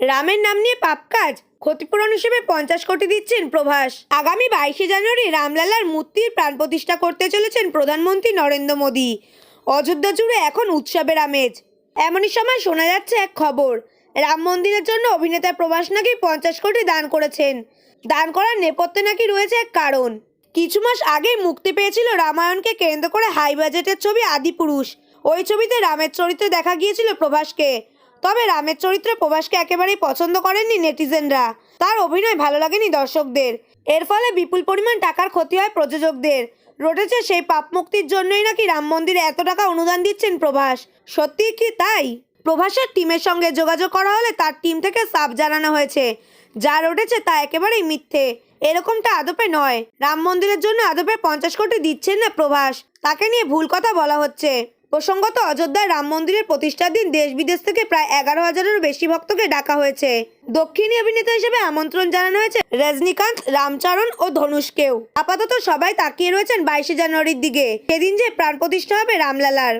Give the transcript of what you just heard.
রামের নাম নিয়ে পাপ কাজ ক্ষতিপূরণ হিসেবে পঞ্চাশ কোটি দিচ্ছেন প্রভাস। আগামী বাইশে জানুয়ারি রামলালার মূর্তির প্রাণ প্রতিষ্ঠা করতে চলেছেন প্রধানমন্ত্রী নরেন্দ্র মোদী। অযোধ্যা জুড়ে এখন উৎসবের আমেজ। এমনই সময় শোনা যাচ্ছে এক খবর। রাম মন্দিরের জন্য অভিনেতা প্রভাস নাকি পঞ্চাশ কোটি দান করেছেন। দান করার নেপথ্যে নাকি রয়েছে এক কারণ। কিছু মাস আগেই মুক্তি পেয়েছিল রামায়ণকে কেন্দ্র করে হাই বাজেটের ছবি আদিপুরুষ। ওই ছবিতে রামের চরিত্রে দেখা গিয়েছিল প্রভাসকে। তবে রামের চরিত্রে প্রভাসকে একেবারেই পছন্দ করেননি নেটিজেনরা। তার অভিনয় ভালো লাগেনি দর্শকদের। এর ফলে বিপুল পরিমাণ টাকার ক্ষতি হয় প্রযোজকদের। রটেছে সেই পাপ মুক্তির জন্যই নাকি রাম মন্দিরে এত টাকা অনুদান দিচ্ছেন প্রভাস। সত্যি কি তাই? প্রভাসের টিমের সঙ্গে যোগাযোগ করা হলে তার টিম থেকে সাফ জানানো হয়েছে। যা রটেছে তা একেবারেই মিথ্যে। এরকমটা আদপে নয়। রাম মন্দিরের জন্য আদপে পঞ্চাশ কোটি দিচ্ছেন না প্রভাস। তাকে নিয়ে ভুল কথা বলা হচ্ছে। প্রসঙ্গত, অযোধ্যায় রাম মন্দিরের প্রতিষ্ঠার দিন দেশ বিদেশ থেকে প্রায় এগারো হাজারেরও বেশি ভক্তকে ডাকা হয়েছে। দক্ষিণী অভিনেতা হিসেবে আমন্ত্রণ জানানো হয়েছে রজনীকান্ত, রামচরণ ও ধনুষকেও। আপাতত সবাই তাকিয়ে রয়েছেন বাইশে জানুয়ারির দিকে। সেদিন যে প্রাণ প্রতিষ্ঠা হবে রামলালার।